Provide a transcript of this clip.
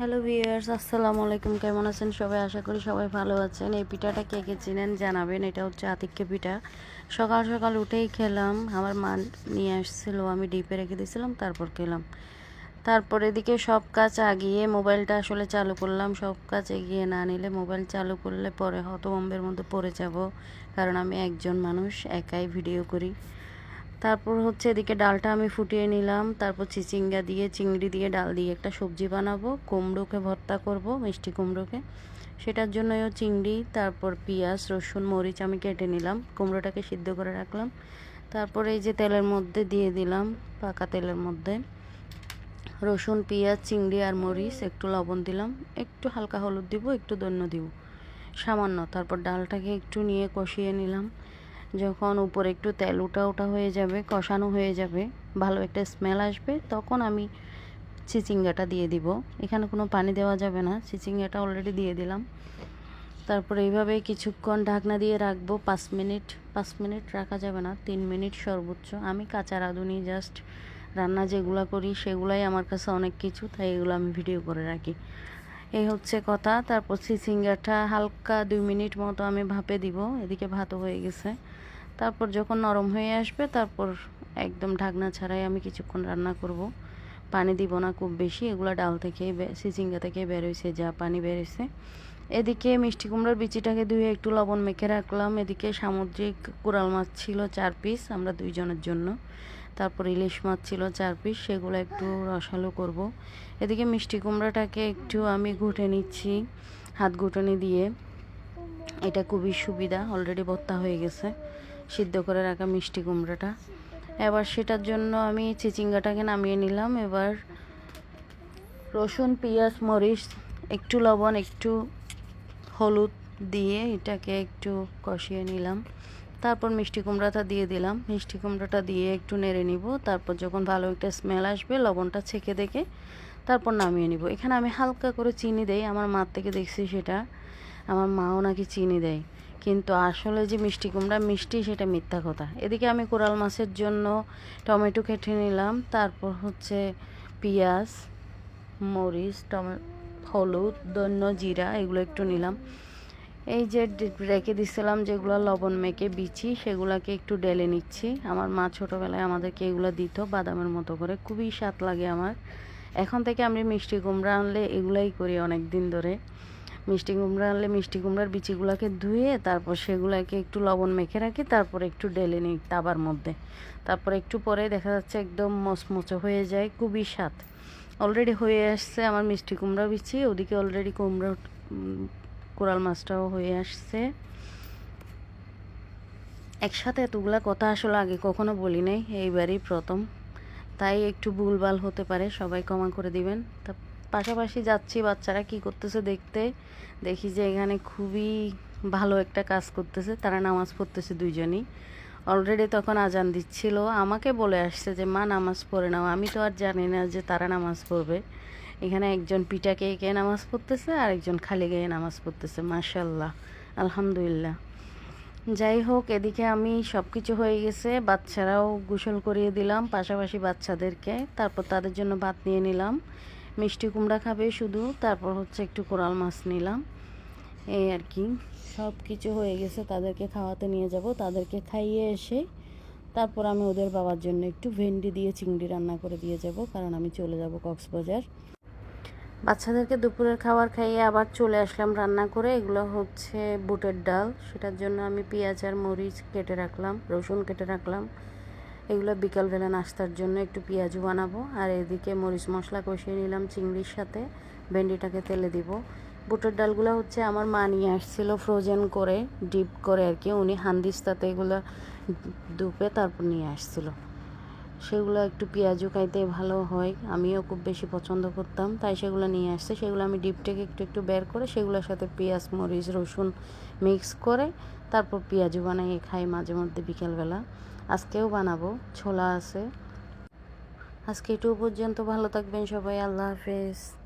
Hello viewers আসসালামু আলাইকুম। কেমন আছেন সবাই? আশা করি সবাই ভালো আছেন। এই পিঠাটা কে কে চিনেন জানাবেন। এটা হচ্ছে আতিক্য পিঠা। সকাল সকাল উঠেই খেলাম। আমার মা নিয়ে আসছিল, আমি ডিপে রেখে দিয়েছিলাম, তারপর খেলাম। তারপর এদিকে সব কাজ আগিয়ে মোবাইলটা আসলে চালু করলাম। সব কাজ এগিয়ে না নিলে মোবাইল চালু করলে পরে হতবম্বের মধ্যে পড়ে যাব। কারণ আমি একজন মানুষ, একাই ভিডিও করি। তারপর হচ্ছে এদিকে ডালটা আমি ফুটিয়ে নিলাম। তারপর চিচিঙ্গা দিয়ে, চিংড়ি দিয়ে, ডাল দিয়ে একটা সবজি বানাবো। কুমড়োকে ভর্তা করব, মিষ্টি কুমড়োকে। সেটার জন্যও চিংড়ি, তারপর পেঁয়াজ, রসুন, মরিচ আমি কেটে নিলাম। কুমড়োটাকে সিদ্ধ করে রাখলাম। তারপর এই যে তেলের মধ্যে দিয়ে দিলাম, পাকা তেলের মধ্যে। রসুন, পেঁয়াজ, চিংড়ি আর মরিচ, একটু লবণ দিলাম। একটু হালকা হলুদ দিব, একটু দন্য দিব। সামান্য, তারপর ডালটাকে একটু নিয়ে কষিয়ে নিলাম। যখন উপরে একটু তেল উঠা উঠা হয়ে যাবে, কষানো হয়ে যাবে, ভালো একটা স্মেল আসবে, তখন আমি চিচিঙ্গাটা দিয়ে দিব। এখানে কোনো পানি দেওয়া যাবে না, চিচিঙ্গাটা অলরেডি দিয়ে দিলাম। তারপরে এইভাবে কিছুক্ষণ ঢাকনা দিয়ে রাখব, পাঁচ মিনিট পাঁচ মিনিট রাখা যাবে না, তিন মিনিট সর্বোচ্চ। আমি কাঁচা রাঁধুনি জাস্ট রান্না যেগুলো করি, সেগুলাই আমার কাছে অনেক কিছু, তাই এগুলো আমি ভিডিও করে রাখি। এই হচ্ছে কথা। তারপর চিচিঙ্গাটা হালকা দুই মিনিট মতো আমি ভাপে দিব, এদিকে ভাতও হয়ে গেছে। তারপর যখন নরম হয়ে আসবে, তারপর একদম ঢাকনা ছাড়াই আমি কিছুক্ষণ রান্না করব। পানি দিব না খুব বেশি, এগুলো ডাল থেকে চিচিঙ্গা থেকে বেরোইছে যা পানি বেরোইছে এদিকে মিষ্টি কুমড়োর বিচিটাকে ধুয়ে একটু লবণ মেখে রাখলাম। এদিকে সামুদ্রিক কোরাল মাছ ছিল চার পিস, আমরা দুইজনের জন্য। তারপর ইলিশ মাছ ছিল চার পিস, সেগুলো একটু রসালো করব। এদিকে মিষ্টি কুমড়াটাকে একটু আমি ঘুটে নিচ্ছি, হাত ঘুটনি দিয়ে। এটা খুবই সুবিধা অলরেডি ভর্তা হয়ে গেছে, সিদ্ধ করে রাখা মিষ্টি কুমড়াটা। এবার সেটার জন্য আমি চিচিঙ্গাটাকে নামিয়ে নিলাম। এবার রসুন, পেঁয়াজ, মরিচ, একটু লবণ, একটু হলুদ দিয়ে এটাকে একটু কষিয়ে নিলাম। তারপর মিষ্টি কুমড়াটা দিয়ে দিলাম। মিষ্টি কুমড়াটা দিয়ে একটু নেড়ে নিব। তারপর যখন ভালো একটা স্মেল আসবে, লবণটা ছেঁকে দেখে তারপর নামিয়ে নিব। এখানে আমি হালকা করে চিনি দেই। আমার মার থেকে দেখছি সেটা। আমার মাও নাকি চিনি দেয়। কিন্তু আসলে যে মিষ্টি কুমড়া, মিষ্টি সেটা মিথ্যা কথা। এদিকে আমি কোরাল মাছের জন্য টমেটো কেটে নিলাম। তারপর হচ্ছে পেঁয়াজ, মরিচ, টমে, হলুদ দন্য জিরা, এগুলো একটু নিলাম। এই যে রেখে দিছিলাম যেগুলো লবণ মেখে বিচি, সেগুলোকে একটু ডেলে নিচ্ছি। আমার মা ছোটোবেলায় আমাদেরকে এগুলো দিত, বাদামের মতো করে। খুবই স্বাদ লাগে আমার। এখন থেকে আমি মিষ্টি কুমড়া আনলে এগুলাই করি অনেক দিন ধরে। মিষ্টি কুমড়া আনলে মিষ্টি কুমড়ার বিচিগুলোকে ধুয়ে তারপর সেগুলোকে একটু লবণ মেখে রাখি, তারপর একটু ডেলে নিই তাবার মধ্যে। তারপর একটু পরে দেখা যাচ্ছে একদম মচমচে হয়ে যায়, খুবই স্বাদ। অলরেডি হয়ে আসছে আমার মিষ্টি কুমড়া বিচি, ওদিকে অলরেডি কুমড়া কোরাল মাছটাও হয়ে আসছে। একসাথে এতগুলা কথা আসলে আগে কখনো বলি নাই, এইবারই প্রথম। তাই একটু ভুলভাল হতে পারে, সবাই ক্ষমা করে দিবেন। তা পাশাপাশি যাচ্ছি, বাচ্চারা কি করতেছে দেখতে। দেখি যে এখানে খুবই ভালো একটা কাজ করতেছে, তারা নামাজ পড়তেছে দুইজনই। অলরেডি তখন আজান দিচ্ছিল। আমাকে বলে আসছে যে, মা, নামাজ পড়ে নাও। আমি তো আর জানি না যে তারা নামাজ পড়বে। এখানে একজন পিঠাকে এঁকে নামাজ পড়তেছে আর একজন খালি গায়ে নামাজ পড়তেছে মাশাল্লাহ আলহামদুলিল্লাহ। যাই হোক, এদিকে আমি সব কিছু হয়ে গেছে, বাচ্চারাও গোসল করিয়ে দিলাম, পাশাপাশি বাচ্চাদেরকে, তারপর তাদের জন্য ভাত নিয়ে নিলাম, মিষ্টি কুমড়া খাবে শুধু, তারপর হচ্ছে একটু কোরাল মাছ নিলাম, এই আর কি। সব কিছু হয়ে গেছে, তাদেরকে খাওয়াতে নিয়ে যাব, তাদেরকে খাইয়ে এসে তারপর আমি ওদের বাবার জন্য একটু ভেন্ডি দিয়ে চিংড়ি রান্না করে দিয়ে যাব, কারণ আমি চলে যাব কক্সবাজার। বাচ্চাদেরকে দুপুরের খাবার খাইয়ে আবার চলে আসলাম রান্না করে। এগুলো হচ্ছে বুটের ডাল। সেটার জন্য আমি পেঁয়াজ আর মরিচ কেটে রাখলাম, রসুন কেটে রাখলাম। এগুলো বিকালবেলা নাস্তার জন্য একটু পেঁয়াজু বানাবো। আর এদিকে মরিচ মশলা কষিয়ে নিলাম চিংড়ির সাথে। ভেন্ডিটাকে তেলে দিব। বুটের ডালগুলো হচ্ছে আমার মা নিয়ে আসছিল ফ্রোজেন করে, ডিপ করে আর কি। উনি হান্দিস্তাতে এগুলো দুপে তারপর নিয়ে আসছিল। সেগুলো একটু পেঁয়াজু খাইতে ভালো হয়। আমিও খুব বেশি পছন্দ করতাম, তাই সেগুলো নিয়ে আসছে। সেগুলো আমি ডিপ একটু একটু বের করে সেগুলোর সাথে পেঁয়াজ, মরিচ, রসুন মিক্স করে তারপর পেঁয়াজু বানাই খাই মাঝে মধ্যে বিকেলবেলা। আজকেও বানাবো, ছোলা আছে। আজকে একটু পর্যন্ত ভালো থাকবেন সবাই, আল্লাহ হাফেজ।